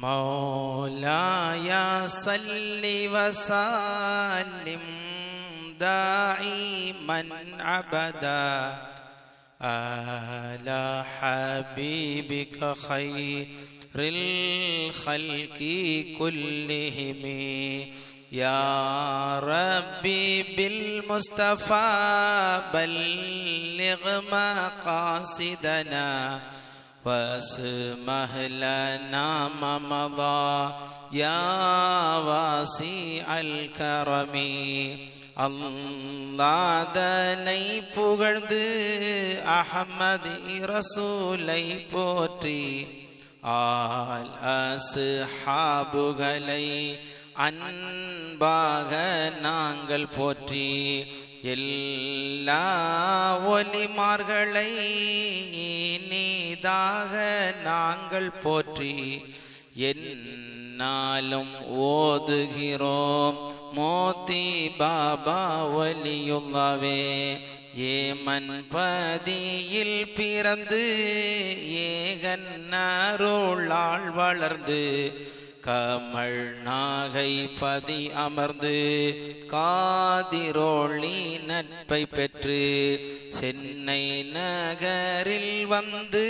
مولاي صل وسلم دائما ابدا على حبيبك خير الخلق كلهم. يا ربي بالمصطفى بلغ مقاصدنا. واسمح لنا ما مضى يا واسع الكرم அல்லாதனை புகழ்ந்து அகமது ரசூலை போற்றி ஆல் அசுஹாபுகளை அன்பாக நாங்கள் போற்றி எல்லா ஒலிமார்களை நீதாக நாங்கள் போற்றி என்னாலும் ஓதுகிறோம். மோத்தி பாபா வலியுள்ளவே ஏமன் பதியில் பிறந்து ஏகன் அருளால் வளர்ந்து கமழ் நாகை பதி அமர்ந்து காதிரோளி நட்பை பெற்று சென்னை நகரில் வந்து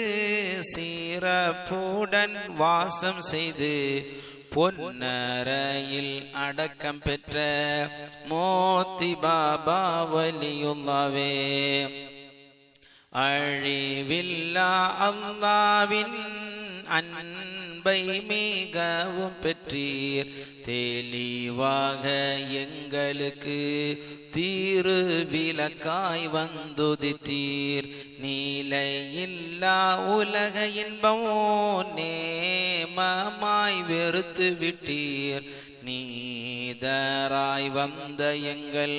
சீரப்புடன் வாசம் செய்து பொன்னரையில் அடக்கம் பெற்ற மோத்தி பாபா வலியுள்ளவே அழிவில்லா அல்லாவின் அன் அன்பை மிகவும் பெற்றீர். தெளிவாக எங்களுக்கு தீரு விளக்காய் வந்துதித்தீர். நீலையில்லா உலக இன்பம் நேமமாய் வெறுத்து விட்டீர் நீதராய் வந்த எங்கள்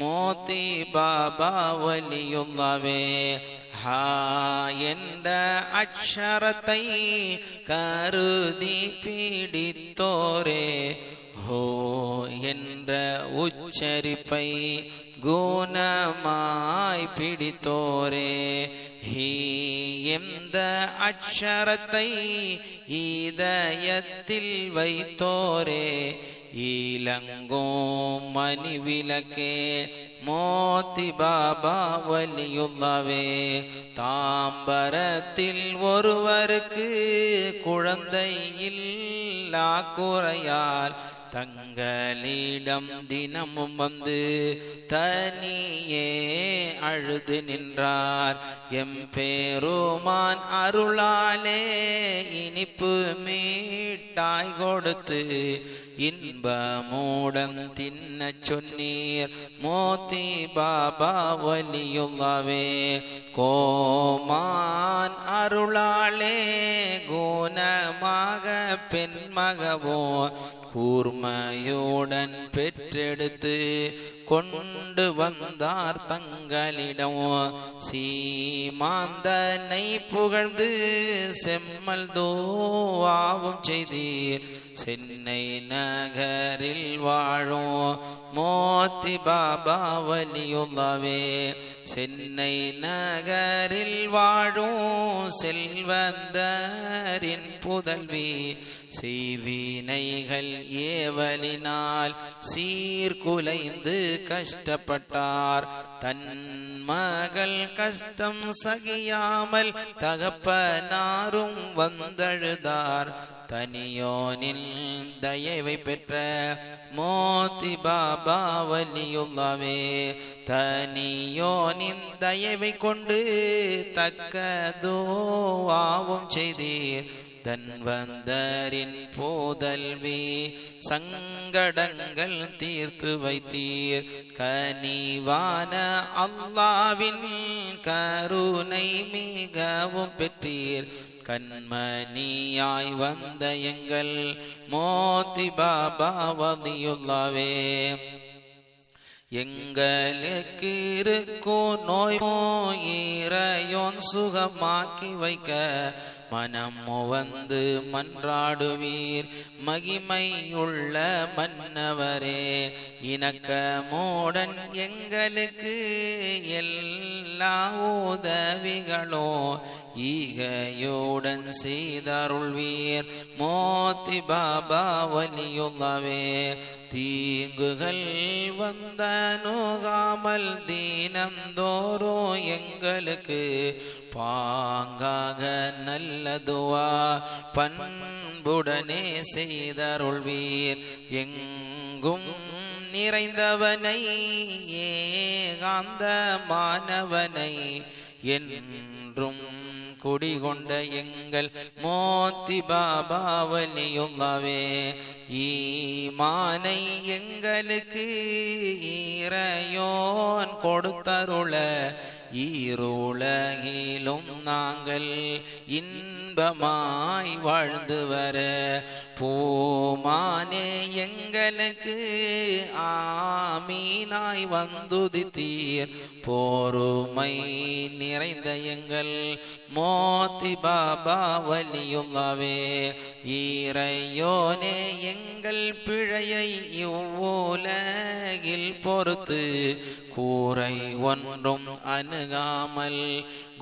மோத்தி பாபா வலியுள்ளவே ஹா என்ற அக்ஷரத்தை கருதி பீடித்தோரே ஹோ என்ற உச்சரிப்பை குணமாய் பிடித்தோரே. ஹீ எந்த அக்ஷரத்தை இதயத்தில் வைத்தோரே. ஈலங்கோ மணி விளக்கே மோத்தி பாபா வலியுள்ளவே. தாம்பரத்தில் ஒருவருக்கு குழந்தை இல்லா குறையால் தங்களிடம் தினமும் வந்து தனியே அழுது நின்றார். எம் பேருமான் அருளாலே இனிப்பு மீட்டாய் கொடுத்து இன்ப மூடம் தின்ன சொன்னீர். மோதி பாபா வலியுள்ளவே கோமான் அருளாலே குணமாக பெண்மகவோ கூர்மையுடன் பெற்றெடுத்து கொண்டு வந்தார் தங்களிடம். சீமாந்தனை புகழ்ந்து செம்மல் தோவாவும் செய்தீர். சென்னை நகரில் வாழும் மோத்தி பாபா வலியுள்ளவே சென்னை நகரில் வாழும் செல்வந்தரின் புதல்வி செய்வினைகள் ஏவலினால் சீர்குலைந்து கஷ்டப்பட்டார். தன் மகள் கஷ்டம் சகியாமல் தகப்பனாரும் வந்தழுதார். தனியோனில் தயவை பெற்ற மோத்தி பாபா பாபா வலியுள்ளவே தனியோனின் தயவை கொண்டு தக்கதோவாவும் செய்தீர். தன் வந்தரின் போதல்வி சங்கடங்கள் தீர்த்து வைத்தீர். கனிவான அல்லாவின் கருணை மிகவும் பெற்றீர். கண்மணியாய் வந்த எங்கள் மோதி பாபா வதியுள்ளவே எங்களுக்கு இருக்கும் நோய் இறையோன் சுகமாக்கி வைக்க மனம் வந்து மன்றாடுவீர். மகிமையுள்ள மன்னவரே இணக்க மூடன் எங்களுக்கு எல்லா உதவிகளோ ஈகையுடன் செய்தருள்வீர். மோத்தி பாபா வலியுள்ளவே. தீங்குகள் வந்த நோகாமல் தீனந்தோறோ எங்களுக்கு. பாங்காக நல்லதுவா. பண்புடனே செய்தருள்வீர். எங்கும் நிறைந்தவனை ஏகாந்த மாணவனை என்றும் குடிகொண்ட எங்கள் மோத்தி பாபாவலியுள்ளவே ஈமானை எங்களுக்கு ஈரையோன் கொடுத்தருள ஈருலகிலும் நாங்கள் இன்பமாய் வாழ்ந்து வர போமானே எங்களுக்கு ஆமீனாய் வந்துதித்தீர். போருமை நிறைந்த எங்கள் மோத்தி பாபா வலியுள்ளவே. ஈரையோனே எங்கள் பிழையை இவ்வுலகில் பொறுத்து கூரை ஒன்றும் அணுகாமல்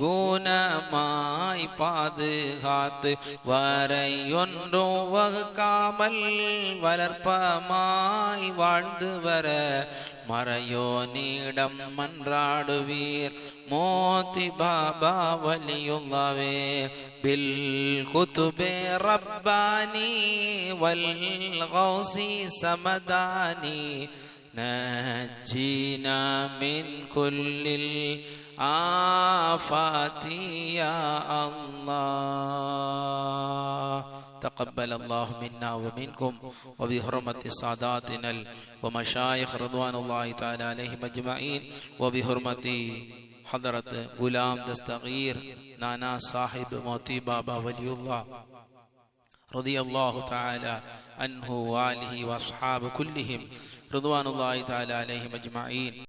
குணமாய் பாதுகாத்து வரை ஒன்றும் வகுக்காமல் வளர்ப்பமாய் வாழ்ந்து வர மறையோ நீடம் மன்றாடுவீர். மோதி பாபா வலியுள்ளவே பில் குத்துபே ரப்பானி வல் கௌசி சமதானி. نجينا من كل الآفات يا الله. تقبل الله منا ومنكم وبحرمة ساداتنا ومشايخ رضوان الله تعالى عليهم أجمعين وبحرمة حضرة غلام دستغير نانا صاحب موتي بابا ولي الله رضي الله تعالى عنه وآله وأصحاب كلهم. رضوان الله تعالى عليهم أجمعين.